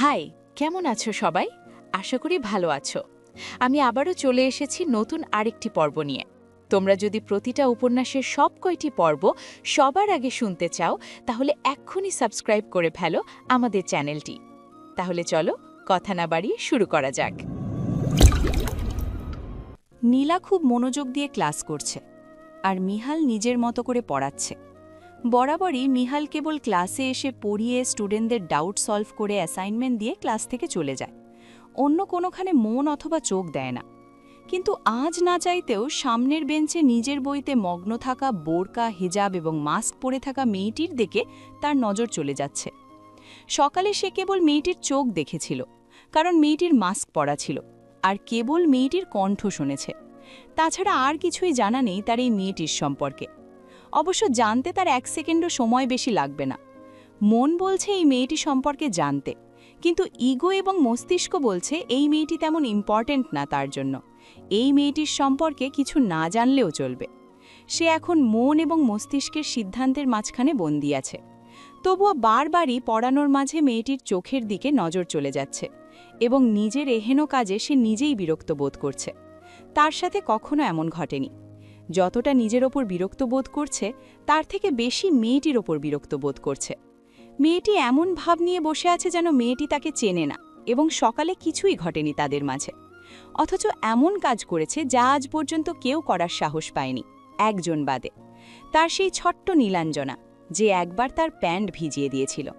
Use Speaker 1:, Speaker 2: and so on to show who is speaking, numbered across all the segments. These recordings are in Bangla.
Speaker 1: হাই, কেমন আছো সবাই? আশা করি ভালো আছো। আমি আবারও চলে এসেছি নতুন আরেকটি পর্ব নিয়ে। তোমরা যদি প্রতিটা উপন্যাসের সব কয়টি পর্ব সবার আগে শুনতে চাও, তাহলে এক্ষুনি সাবস্ক্রাইব করে ফেলো আমাদের চ্যানেলটি। তাহলে চলো কথা না বাড়িয়ে শুরু করা যাক। নীলা খুব মনোযোগ দিয়ে ক্লাস করছে, আর মিহাল নিজের মতো করে পড়াচ্ছে। বরাবরই মিহাল কেবল ক্লাসে এসে পড়িয়ে স্টুডেন্টদের ডাউট সলভ করে অ্যাসাইনমেন্ট দিয়ে ক্লাস থেকে চলে যায়। অন্য কোনোখানে মন অথবা চোখ দেয় না। কিন্তু আজ না চাইতেও সামনের বেঞ্চে নিজের বইতে মগ্ন থাকা বোরকা, হিজাব এবং মাস্ক পরে থাকা মেয়েটির দিকে তার নজর চলে যাচ্ছে। সকালে সে কেবল মেয়েটির চোখ দেখেছিল, কারণ মেয়েটির মাস্ক পরা ছিল, আর কেবল মেয়েটির কণ্ঠ শুনেছে। তাছাড়া আর কিছুই জানা নেই তার এই মেয়েটির সম্পর্কে। অবশ্য জানতে তার এক সেকেন্ডও সময় বেশি লাগবে না। মন বলছে এই মেয়েটি সম্পর্কে জানতে, কিন্তু ইগো এবং মস্তিষ্ক বলছে এই মেয়েটি তেমন ইম্পর্ট্যান্ট না তার জন্য। এই মেয়েটির সম্পর্কে কিছু না জানলেও চলবে। সে এখন মন এবং মস্তিষ্কের সিদ্ধান্তের মাঝখানে বন্দি আছে। তবুও বারবারই পড়ানোর মাঝে মেয়েটির চোখের দিকে নজর চলে যাচ্ছে এবং নিজের এহেন কাজে সে নিজেই বিরক্ত বোধ করছে। তার সাথে কখনো এমন ঘটেনি। যতটা নিজের ওপর বিরক্ত বোধ করছে, তার থেকে বেশি মেয়েটির ওপর বিরক্ত বোধ করছে। মেয়েটি এমন ভাব নিয়ে বসে আছে যেন মেয়েটি তাকে চেনে না এবং সকালে কিছুই ঘটেনি তাদের মাঝে। অথচ এমন কাজ করেছে যা আজ পর্যন্ত কেউ করার সাহস পায়নি। একজন বাদে। তার সেই ছোট্ট নীলাঞ্জনা, যে একবার তার প্যান্ট ভিজিয়ে দিয়েছিল।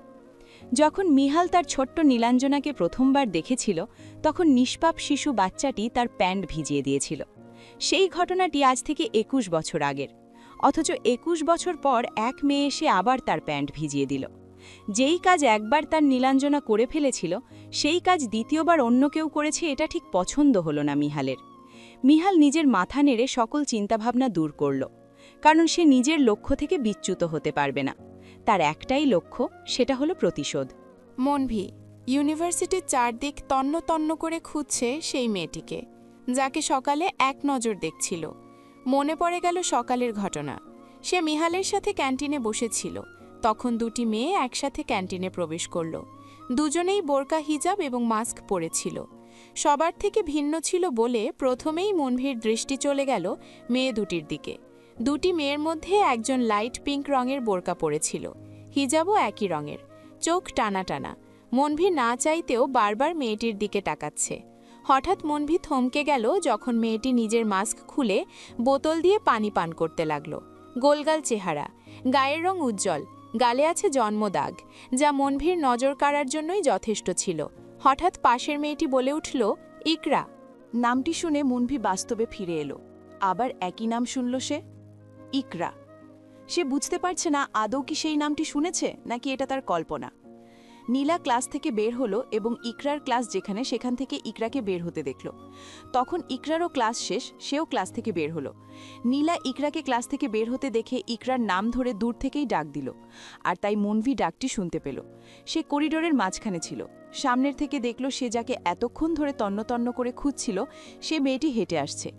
Speaker 1: যখন মিহাল তার ছোট্ট নীলাঞ্জনাকে প্রথমবার দেখেছিল, তখন নিষ্পাপ শিশু বাচ্চাটি তার প্যান্ট ভিজিয়ে দিয়েছিল। সেই ঘটনাটি আজ থেকে একুশ বছর আগের। অথচ একুশ বছর পর এক মেয়ে এসে আবার তার প্যান্ট ভিজিয়ে দিল। যেই কাজ একবার তার নীলাঞ্জনা করে ফেলেছিল, সেই কাজ দ্বিতীয়বার অন্য কেউ করেছে এটা ঠিক পছন্দ হলো না মিহালের। মিহাল নিজের মাথা নেড়ে সকল চিন্তাভাবনা দূর করল, কারণ সে নিজের লক্ষ্য থেকে বিচ্যুত হতে পারবে না। তার একটাই লক্ষ্য, সেটা হলো প্রতিশোধ।
Speaker 2: মনভি, ইউনিভার্সিটির চারদিক তন্ন তন্ন করে খুঁজছে সেই মেয়েটিকে। যাকে সকালে এক নজর দেখছিল। মনে পড়ে গেল সকালের ঘটনা। সে মিহালের সাথে ক্যান্টিনে বসেছিল। তখন দুটি মেয়ে একসাথে ক্যান্টিনে প্রবেশ করল। দুজনেই বোরকা, হিজাব এবং মাস্ক পরেছিল। সবার থেকে ভিন্ন ছিল বলে প্রথমেই মনভির দৃষ্টি চলে গেল মেয়ে দুটির দিকে। দুটি মেয়ের মধ্যে একজন লাইট পিঙ্ক রঙের বোরকা পরেছিল। হিজাবও একই রঙের। চোখ টানা টানা। মনভি না চাইতেও বারবার মেয়েটির দিকে তাকাচ্ছে। হঠাৎ মনভি থমকে গেল যখন মেয়েটি নিজের মাস্ক খুলে বোতল দিয়ে পানি পান করতে লাগল। গোলগাল চেহারা, গায়ের রং উজ্জ্বল, গালে আছে জন্মদাগ, যা মনভির নজর কাড়ার জন্যই যথেষ্ট ছিল। হঠাৎ পাশের মেয়েটি বলে উঠল, ইকরা।
Speaker 1: নামটি শুনে মুনভি বাস্তবে ফিরে এলো। আবার একই নাম শুনল সে, ইকরা। সে বুঝতে পারছে না, আদৌ কি সেই নামটি শুনেছে, নাকি এটা তার কল্পনা। নীলা ক্লাস থেকে বের হলো এবং ইকরার ক্লাস যেখানে, সেখান থেকে ইকরাকে বের হতে দেখল। তখন ইকরারও ক্লাস শেষ, সেও ক্লাস থেকে বের হলো। নীলা ইকরাকে ক্লাস থেকে বের হতে দেখে ইকরার নাম ধরে দূর থেকেই ডাক দিল, আর তাই মনভি ডাকটি শুনতে পেল। সে করিডোরের মাঝখানে ছিল। সামনের থেকে দেখল সে যাকে এতক্ষণ ধরে তন্নতন্ন করে খুঁজছিল, সে মেয়েটি হেঁটে আসছে।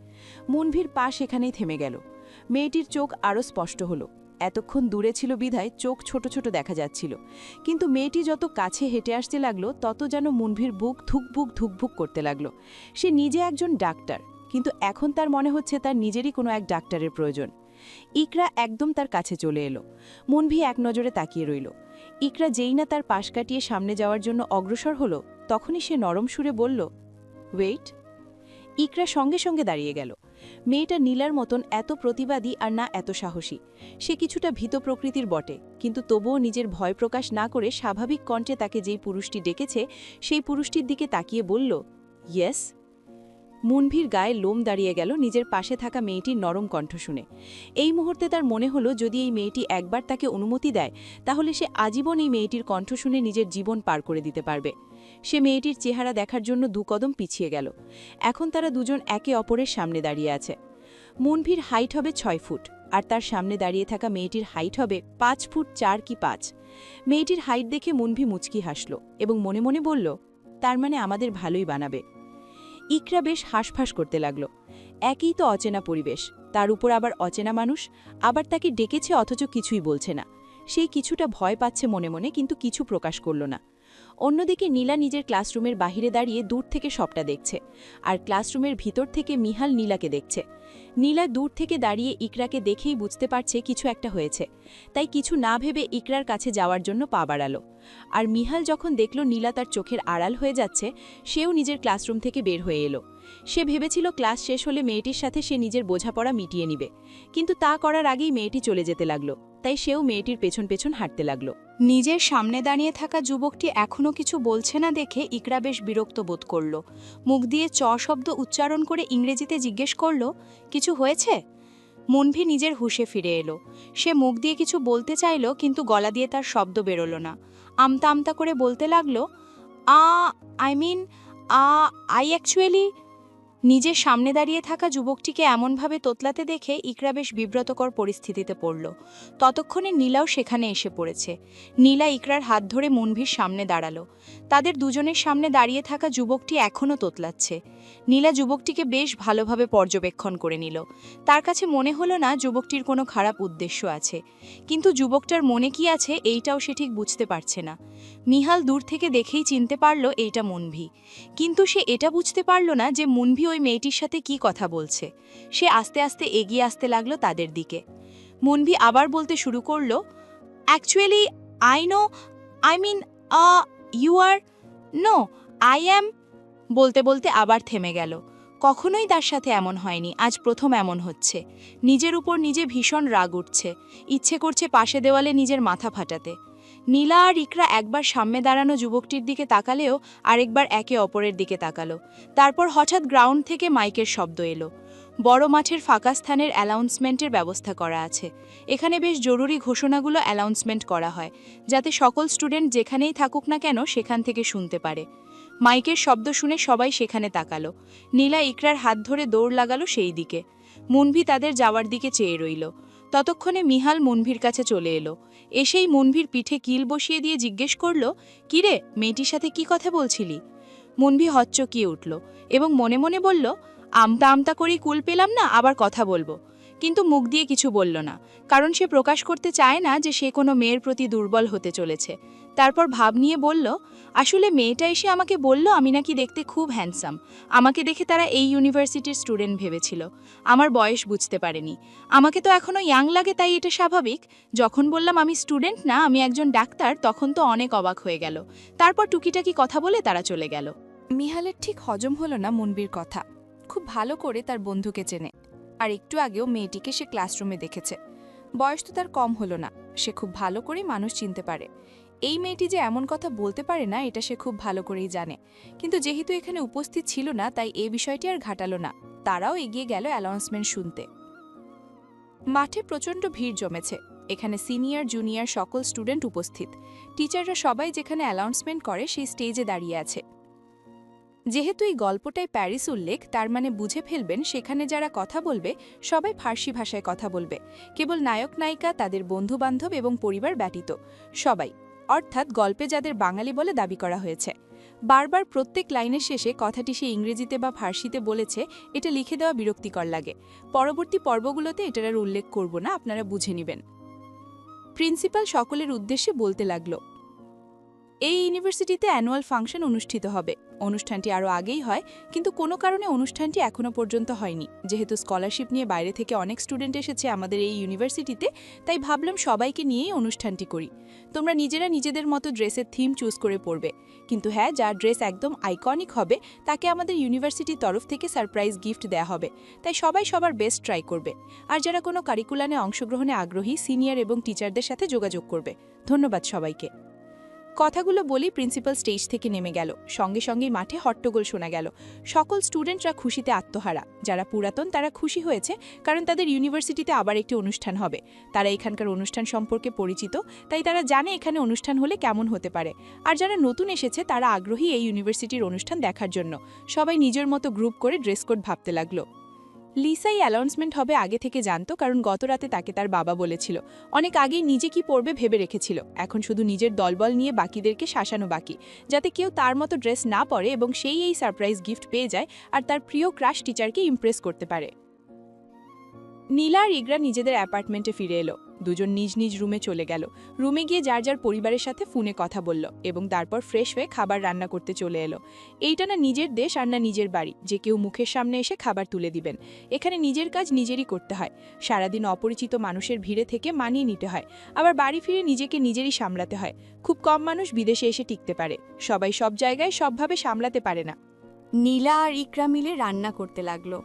Speaker 1: মুনভির পা সেখানেই থেমে গেল। মেয়েটির চোখ আরও স্পষ্ট হলো। এতক্ষণ দূরে ছিল বিধায় চোখ ছোট ছোট দেখা যাচ্ছিল। কিন্তু মেয়েটি যত কাছে হেঁটে আসতে লাগল, তত যেন মুনভির বুক ধুকভুক ধুকভুক করতে লাগল। সে নিজে একজন ডাক্তার, কিন্তু এখন তার মনে হচ্ছে তার নিজেরই কোনো এক ডাক্তারের প্রয়োজন। ইকরা একদম তার কাছে চলে এলো। মুনভি এক নজরে তাকিয়ে রইল। ইকরা যেই না তার পাশ কাটিয়ে সামনে যাওয়ার জন্য অগ্রসর হলো, তখনই সে নরম সুরে বলল, ওয়েট। ইকরা সঙ্গে সঙ্গে দাঁড়িয়ে গেল। মেয়েটা নীলার মতন এত প্রতিবাদী আর না এত সাহসী। সে কিছুটা ভীত প্রকৃতির বটে, কিন্তু তবুও নিজের ভয় প্রকাশ না করে স্বাভাবিক কণ্ঠে তাকে যেই পুরুষটি ডেকেছে, সেই পুরুষটির দিকে তাকিয়ে বলল, ইয়েস। মুনভির গায়ে লোম দাঁড়িয়ে গেল নিজের পাশে থাকা মেয়েটির নরম কণ্ঠ শুনে। এই মুহূর্তে তার মনে হলো, যদি এই মেয়েটি একবার তাকে অনুমতি দেয়, তাহলে সে আজীবন এই মেয়েটির কণ্ঠ শুনে নিজের জীবন পার করে দিতে পারবে। সে মেয়েটির চেহারা দেখার জন্য দু কদম পিছিয়ে গেল। এখন তারা দুজন একে অপরের সামনে দাঁড়িয়ে আছে। মুনভির হাইট হবে ছয় ফুট, আর তার সামনে দাঁড়িয়ে থাকা মেয়েটির হাইট হবে পাঁচ ফুট চার কি পাঁচ। মেয়েটির হাইট দেখে মুনভি মুচকি হাসল এবং মনে মনে বলল, তার মানে আমাদের ভালোই বানাবে। ইকরা বেশ হাঁসফাঁস করতে লাগল। একই তো অচেনা পরিবেশ, তার উপর আবার অচেনা মানুষ, আবার তাকে ডেকেছে অথচ কিছুই বলছে না। সেই কিছুটা ভয় পাচ্ছে মনে মনে, কিন্তু কিছু প্রকাশ করল না। অন্যদিকে নীলা নিজের ক্লাসরুমের বাহিরে দাঁড়িয়ে দূর থেকে সবটা দেখছে, আর ক্লাসরুমের ভিতর থেকে মিহাল নীলাকে দেখছে। নীলা দূর থেকে দাঁড়িয়ে ইকরাকে দেখেই বুঝতে পারছে কিছু একটা হয়েছে, তাই কিছু না ভেবে ইকরার কাছে যাওয়ার জন্য পা বাড়ালো। আর মিহাল যখন দেখল নীলা তার চোখের আড়াল হয়ে যাচ্ছে, সেও নিজের ক্লাসরুম থেকে বের হয়ে এলো। সে ভেবেছিল ক্লাস শেষ হলে মেয়েটির সাথে সে নিজের বোঝাপড়া মিটিয়ে নিবে। কিন্তু তা করার আগেই মেয়েটি চলে যেতে লাগল। তাই সেও মেয়েটির পেছন পেছন হাঁটতে লাগল। নিজের সামনে দাঁড়িয়ে থাকা যুবকটি এখনও কিছু বলছে না দেখে ইকরা বেশ বিরক্ত বোধ করল। মুখ দিয়ে চ শব্দ উচ্চারণ করে ইংরেজিতে জিজ্ঞেস করল, কিছু হয়েছে? মনভি নিজের হুশে ফিরে এলো। সে মুখ দিয়ে কিছু বলতে চাইল, কিন্তু গলা দিয়ে তার শব্দ বেরোলো না। আমতা আমতা করে বলতে লাগল, uh, I mean, uh, I actually নিজের সামনে দাঁড়িয়ে থাকা যুবকটিকে এমনভাবে তোতলাতে দেখে ইকরা বেশ বিব্রতকর পরিস্থিতিতে পড়ল। ততক্ষণে নীলাও সেখানে এসে পড়েছে। নীলা ইকরার হাত ধরে মুনভির সামনে দাঁড়াল। তাদের দুজনের সামনে দাঁড়িয়ে থাকা যুবকটি এখনও তোতলাচ্ছে। নীলা যুবকটিকে বেশ ভালোভাবে পর্যবেক্ষণ করে নিল। তার কাছে মনে হলো না যুবকটির কোনো খারাপ উদ্দেশ্য আছে। কিন্তু যুবকটার মনে কি আছে এইটাও সে ঠিক বুঝতে পারছে না। মিহাল দূর থেকে দেখেই চিনতে পারল এইটা মনভি। কিন্তু সে এটা বুঝতে পারল না যে মুনভি ওই মেয়েটির সাথে কি কথা বলছে। সে আস্তে আস্তে এগিয়ে আসতে লাগল তাদের দিকে। মুনভি আবার বলতে শুরু করল actually I know I mean you are no I am বলতে বলতে আবার থেমে গেল। কখনোই তার সাথে এমন হয়নি। আজ প্রথম এমন হচ্ছে। নিজের উপর নিজে ভীষণ রাগ উঠছে। ইচ্ছে করছে পাশে দেওয়ালে নিজের মাথা ফাটাতে। নীলা আর ইকরা একবার সামনে দাঁড়ানো যুবকটির দিকে তাকালেও আরেকবার একে অপরের দিকে তাকালো। তারপর হঠাৎ গ্রাউন্ড থেকে মাইকের শব্দ এলো। বড় মাঠের ফাঁকা স্থানের অ্যালাউন্সমেন্টের ব্যবস্থা করা আছে। এখানে বেশ জরুরি ঘোষণাগুলো অ্যালাউন্সমেন্ট করা হয়, যাতে সকল স্টুডেন্ট যেখানেই থাকুক না কেন সেখান থেকে শুনতে পারে। মাইকের শব্দ শুনে সবাই সেখানে তাকালো। নীলা ইকরার হাত ধরে দৌড় লাগালো সেই দিকে। মুনভি তাদের যাওয়ার দিকে চেয়ে রইল। ততক্ষণে মিহাল মুনভির কাছে চলে এলো। এসেই মুনভির পিঠে কিল বসিয়ে দিয়ে জিজ্ঞেস করল, কিরে, মেয়েটির সাথে কি কথা বলছিলি? মুনভি হচ্চকিয়ে উঠল এবং মনে মনে বলল আমতা আমতা করেই কুল পেলাম না, আবার কথা বলব। কিন্তু মুখ দিয়ে কিছু বলল না, কারণ সে প্রকাশ করতে চায় না যে সে কোনো মেয়ের প্রতি দুর্বল হতে চলেছে। তারপর ভাব নিয়ে বলল, আসলে মেয়েটা এসে আমাকে বলল আমি নাকি দেখতে খুব হ্যান্ডসাম আমাকে দেখে তারা এই ইউনিভার্সিটির স্টুডেন্ট ভেবেছিল। আমার বয়স বুঝতে পারেনি। আমাকে তো এখনও ইয়াং লাগে তাই এটা স্বাভাবিক। যখন বললাম আমি স্টুডেন্ট না, আমি একজন ডাক্তার, তখন তো অনেক অবাক হয়ে গেল। তারপর টুকিটাকি কথা বলে তারা চলে গেল। মিহালের ঠিক হজম হলো না মনবীর কথা। খুব ভালো করে তার বন্ধুকে চেনে। আর একটু আগেও মেয়েটিকে সে ক্লাসরুমে দেখেছে। বয়স তো তার কম হলো না, সে খুব ভালো করে মানুষ চিনতে পারে। এই মেয়েটি যে এমন কথা বলতে পারে না, এটা সে খুব ভালো করেই জানে। কিন্তু যেহেতু এখানে উপস্থিত ছিল না, তাই এই বিষয়টি আর ঘাটালো না। তারাও এগিয়ে গেল অ্যানাউন্সমেন্ট শুনতে। মাঠে প্রচণ্ড ভিড় জমেছে। এখানে সিনিয়র, জুনিয়র সকল স্টুডেন্ট উপস্থিত। টিচাররা সবাই যেখানে অ্যানাউন্সমেন্ট করে, সেই স্টেজে দাঁড়িয়ে আছে। যেহেতু এই গল্পটায় প্যারিস উল্লেখ, তার মানে বুঝে ফেলবেন সেখানে যারা কথা বলবে, সবাই ফার্সি ভাষায় কথা বলবে। কেবল নায়ক নায়িকা, তাদের বন্ধুবান্ধব এবং পরিবার ব্যতীত। সবাই, অর্থাৎ গল্পে যাদের বাঙালি বলে দাবি করা হয়েছে। বারবার প্রত্যেক লাইনের শেষে কথাটি সে ইংরেজিতে বা ফার্সিতে বলেছে, এটা লিখে দেওয়া বিরক্তিকর লাগে। পরবর্তী পর্বগুলোতে এটার আর উল্লেখ করব না, আপনারা বুঝে নেবেন। প্রিন্সিপাল সকলের উদ্দেশ্যে বলতে লাগল, এই ইউনিভার্সিটিতে অ্যানুয়াল ফাংশন অনুষ্ঠিত হবে। অনুষ্ঠানটি আরও আগেই হয়, কিন্তু কোনো কারণে অনুষ্ঠানটি এখনও পর্যন্ত হয়নি। যেহেতু স্কলারশিপ নিয়ে বাইরে থেকে অনেক স্টুডেন্ট এসেছে আমাদের এই ইউনিভার্সিটিতে, তাই ভাবলাম সবাইকে নিয়েই অনুষ্ঠানটি করি। তোমরা নিজেরা নিজেদের মতো ড্রেসের থিম চুজ করে পড়বে কিন্তু হ্যাঁ যার ড্রেস একদম আইকনিক হবে, তাকে আমাদের ইউনিভার্সিটির তরফ থেকে সারপ্রাইজ গিফট দেওয়া হবে। তাই সবাই সবার বেস্ট ট্রাই করবে। আর যারা কোনো কারিকুলানে অংশগ্রহণে আগ্রহী, সিনিয়র এবং টিচারদের সাথে যোগাযোগ করবে। ধন্যবাদ সবাইকে। কথাগুলো বলেই প্রিন্সিপাল স্টেজ থেকে নেমে গেল। সঙ্গে সঙ্গেই মাঠে হট্টগোল শোনা গেল। সকল স্টুডেন্টরা খুশিতে আত্মহারা। যারা পুরাতন, তারা খুশি হয়েছে, কারণ তাদের ইউনিভার্সিটিতে আবার একটি অনুষ্ঠান হবে। তারা এখানকার অনুষ্ঠান সম্পর্কে পরিচিত, তাই তারা জানে এখানে অনুষ্ঠান হলে কেমন হতে পারে। আর যারা নতুন এসেছে, তারা আগ্রহী এই ইউনিভার্সিটির অনুষ্ঠান দেখার জন্য। সবাই নিজের মতো গ্রুপ করে ড্রেস কোড ভাবতে লাগল। লিসাই অ্যানাউন্সমেন্ট হবে আগে থেকে জানতো, কারণ গত রাতে তাকে তার বাবা বলেছিল। অনেক আগেই নিজে কি পরবে ভেবে রেখেছিল। এখন শুধু নিজের দলবল নিয়ে বাকিদেরকে শাসানো বাকি, যাতে কেউ তার মতো ড্রেস না পরে এবং সেই এই সারপ্রাইজ গিফট পেয়ে যায় আর তার প্রিয় ক্রাশ টিচারকে ইমপ্রেস করতে পারে। নীলা আর ইগরা নিজেদের অ্যাপার্টমেন্টে ফিরে এলো।
Speaker 2: দুজন নিজ নিজ রুমে চলে গেল। রুমে গিয়ে যার যার পরিবারের সাথে ফোনে কথা বলল এবং তারপর ফ্রেশ হয়ে খাবার রান্না করতে চলে এলো। এইটা না নিজের দেশ আর না নিজের বাড়ি, যে কেউ মুখের সামনে এসে খাবার তুলে দিবেন। এখানে নিজের কাজ নিজেরই করতে হয়। সারাদিন অপরিচিত মানুষের ভিড়ে থেকে মানিয়ে নিতে হয়। আবার বাড়ি ফিরে নিজেকে নিজেরই সামলাতে হয়। খুব কম মানুষ বিদেশে এসে টিকতে পারে। সবাই সব জায়গায় সবভাবে সামলাতে পারে না।
Speaker 1: নীলা আর ইকরা মিলে রান্না করতে লাগল।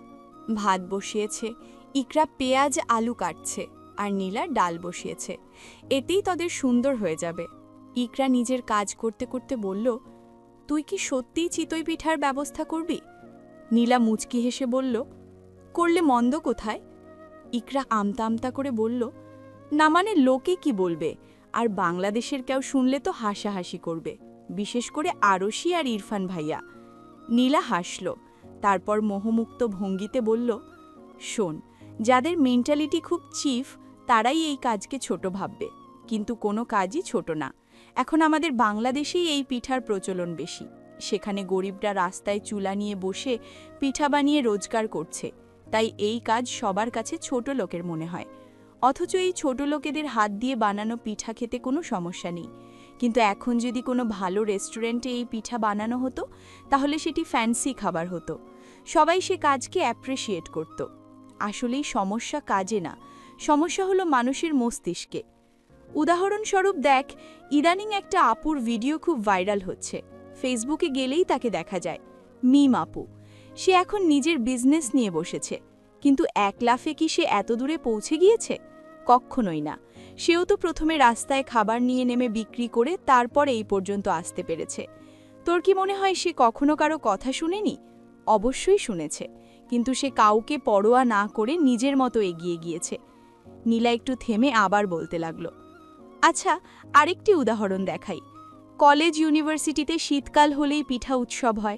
Speaker 1: ভাত বসিয়েছে। ইকরা পেঁয়াজ, আলু কাটছে। আর নীলা ডাল বসিয়েছে। এতেই তাদের সুন্দর হয়ে যাবে। ইকরা নিজের কাজ করতে করতে বলল, তুই কি সত্যিই চিতই পিঠার ব্যবস্থা করবি? নীলা মুচকি হেসে বলল, করলে মন্দ কোথায়? ইকরা আমতা আমতা করে বলল, না মানে লোকে কি বলবে? আর বাংলাদেশের কেউ শুনলে তো হাসাহাসি করবে, বিশেষ করে আরশি আর ইরফান ভাইয়া। নীলা হাসল, তারপর মোহমুক্ত ভঙ্গিতে বলল, শোন, যাদের মেন্টালিটি খুব চিফ তারাই এই কাজকে ছোট ভাববে। কিন্তু কোনো কাজই ছোট না। এখন আমাদের বাংলাদেশেই এই পিঠার প্রচলন বেশি। সেখানে গরিবরা রাস্তায় চুলা নিয়ে বসে পিঠা বানিয়ে রোজগার করছে। তাই এই কাজ সবার কাছে ছোট লোকের মনে হয়। অথচ এই ছোট লোকেদের হাত দিয়ে বানানো পিঠা খেতে কোনো সমস্যা নেই। কিন্তু এখন যদি কোনো ভালো রেস্টুরেন্টে এই পিঠা বানানো হতো, তাহলে সেটি ফ্যান্সি খাবার হতো। সবাই সে কাজকে অ্যাপ্রিসিয়েট করত। আসলেই সমস্যা কাজে না। সমস্যা হলো মানুষের মস্তিষ্কে। উদাহরণস্বরূপ দেখ, ইদানিং একটা আপুর ভিডিও খুব ভাইরাল হচ্ছে। ফেসবুকে গেলেই তাকে দেখা যায়। মিম আপু। সে এখন নিজের বিজনেস নিয়ে বসেছে। কিন্তু এক লাফে কি সে এত দূরে পৌঁছে গিয়েছে? কক্ষণই না। সেও তো প্রথমে রাস্তায় খাবার নিয়ে নেমে বিক্রি করে তারপর এই পর্যন্ত আসতে পেরেছে। তোর কি মনে হয় সে কখনো কারও কথা শুনেনি? অবশ্যই শুনেছে। কিন্তু সে কাউকে পরোয়া না করে নিজের মতো এগিয়ে গিয়েছে। নীলা একটু থেমে আবার বলতে লাগল আচ্ছা আরেকটি উদাহরণ দেখাই। কলেজ ইউনিভার্সিটিতে শীতকাল হলেই পিঠা উৎসব হয়।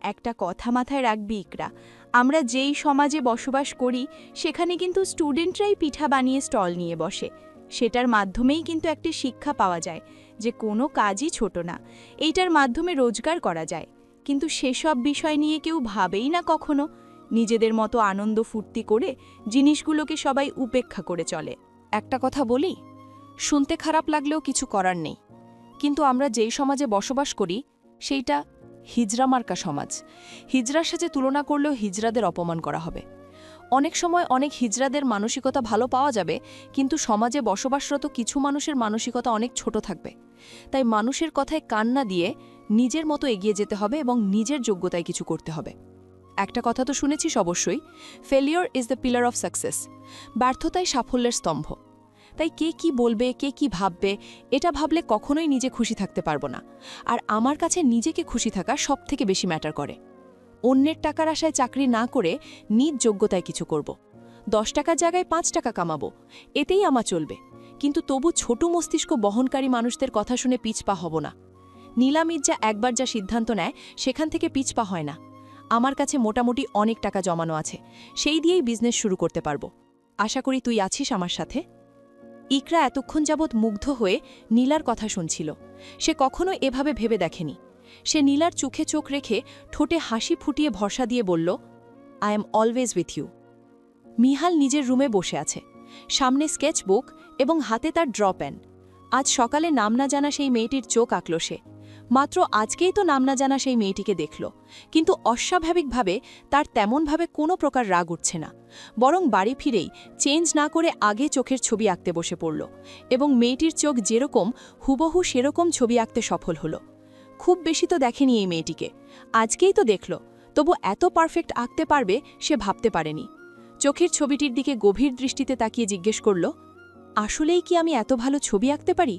Speaker 1: একটা কথা মাথায় রাখবি ইকরা, আমরা যেই সমাজে বসবাস করি, সেখানে কিন্তু স্টুডেন্টরাই পিঠা বানিয়ে স্টল নিয়ে বসে। সেটার মাধ্যমেই কিন্তু একটি শিক্ষা পাওয়া যায়, যে কোনো কাজই ছোট না। এইটার মাধ্যমে রোজগার করা যায়। কিন্তু সেসব বিষয় নিয়ে কেউ ভাবেই না কখনো। নিজেদের মতো আনন্দ ফুর্তি করে জিনিসগুলোকে সবাই উপেক্ষা করে চলে।
Speaker 3: একটা কথা বলি, শুনতে খারাপ লাগলেও কিছু করার নেই। কিন্তু আমরা যেই সমাজে বসবাস করি, সেইটা হিজরা মার্কা সমাজ। হিজরার সাথে তুলনা করলেও হিজরাদের অপমান করা হবে। অনেক সময় অনেক হিজরাদের মানসিকতা ভালো পাওয়া যাবে, কিন্তু সমাজে বসবাসরত কিছু মানুষের মানসিকতা অনেক ছোট থাকবে। তাই মানুষের কথায় কান্না দিয়ে নিজের মতো এগিয়ে যেতে হবে এবং নিজের যোগ্যতায় কিছু করতে হবে। একটা কথা তো শুনেছিস অবশ্যই failure is the pillar of success ব্যর্থতাই সাফল্যের স্তম্ভ। তাই কে কি বলবে, কে কি ভাববে, এটা ভাবলে কখনোই নিজে খুশি থাকতে পারব না। আর আমার কাছে নিজেকে খুশি থাকা সব থেকে বেশি ম্যাটার করে। অন্যের টাকার আশায় চাকরি না করে নিজ যোগ্যতায় কিছু করব। দশ টাকার জায়গায় পাঁচ টাকা কামাবো, এতেই আমার চলবে। কিন্তু তবু ছোট মস্তিষ্ক বহনকারী মানুষদের কথা শুনে পিছপা হব না। নীলা মির্জা একবার যা সিদ্ধান্ত নেয়, সেখান থেকে পিছপা হয় না। আমার কাছে মোটামুটি অনেক টাকা জমানো আছে। সেই দিয়েই বিজনেস শুরু করতে পারব। আশা করি তুই আছিস আমার সাথে? ইকরা এতক্ষণ যাবৎ মুগ্ধ হয়ে নীলার কথা শুনছিল। সে কখনো এভাবে ভেবে দেখেনি। সে নীলার চোখে চোখ রেখে ঠোঁটে হাসি ফুটিয়ে ভরসা দিয়ে বলল I am always with you Mihal নিজের রুমে বসে আছে। সামনে স্কেচ বুক এবং হাতে তার ড্র প্যান আজ সকালে নাম না জানা সেই মেয়েটির চোখ আঁকল সে। মাত্র আজকেই তো নাম না জানা সেই মেয়েটিকে দেখল। কিন্তু অস্বাভাবিকভাবে তার তেমনভাবে কোনো প্রকার রাগ উঠছে না। বরং বাড়ি ফিরেই চেঞ্জ না করে আগে চোখের ছবি আঁকতে বসে পড়ল এবং মেয়েটির চোখ যেরকম, হুবহু সেরকম ছবি আঁকতে সফল হলো। খুব বেশি তো দেখেনি এই মেয়েটিকে। আজকেই তো দেখল, তবু এত পারফেক্ট আঁকতে পারবে সে ভাবতে পারেনি। চোখের ছবিটির দিকে গভীর দৃষ্টিতে তাকিয়ে জিজ্ঞেস করল, আসলেই কি আমি এত ভালো ছবি আঁকতে পারি?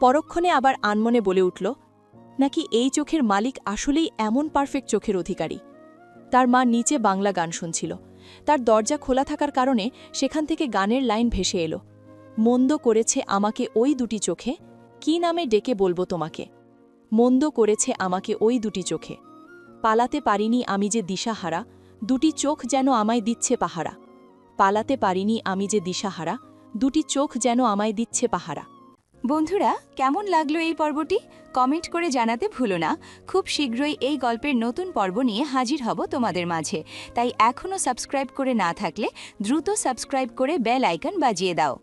Speaker 3: পরক্ষণে আবার আনমনে বলে উঠল নাকি এই চোখের মালিক আসলেই এমন পারফেক্ট চোখের অধিকারী? তার মা নিচে বাংলা গান শুনছিল। তার দরজা খোলা থাকার কারণে সেখান থেকে গানের লাইন ভেসে এলো। মন্দ করেছে আমাকে ওই দুটি চোখে, কি নামে ডেকে বলব তোমাকে? মন্দ করেছে আমাকে ওই দুটি চোখে। পালাতে পারিনি আমি যে দিশাহারা, দুটি চোখ যেন আমায় দিচ্ছে পাহারা। পালাতে পারিনি আমি যে দিশাহারা, দুটি চোখ যেন আমায় দিচ্ছে পাহারা।
Speaker 1: বন্ধুরা, কেমন লাগল এই পর্বটি? কমেন্ট করে জানাতে ভুলো না। খুব শীঘ্রই এই গল্পের নতুন পর্ব নিয়ে হাজির হব তোমাদের মাঝে। তাই এখনও সাবস্ক্রাইব করে না থাকলে দ্রুত সাবস্ক্রাইব করে বেল আইকন বাজিয়ে দাও।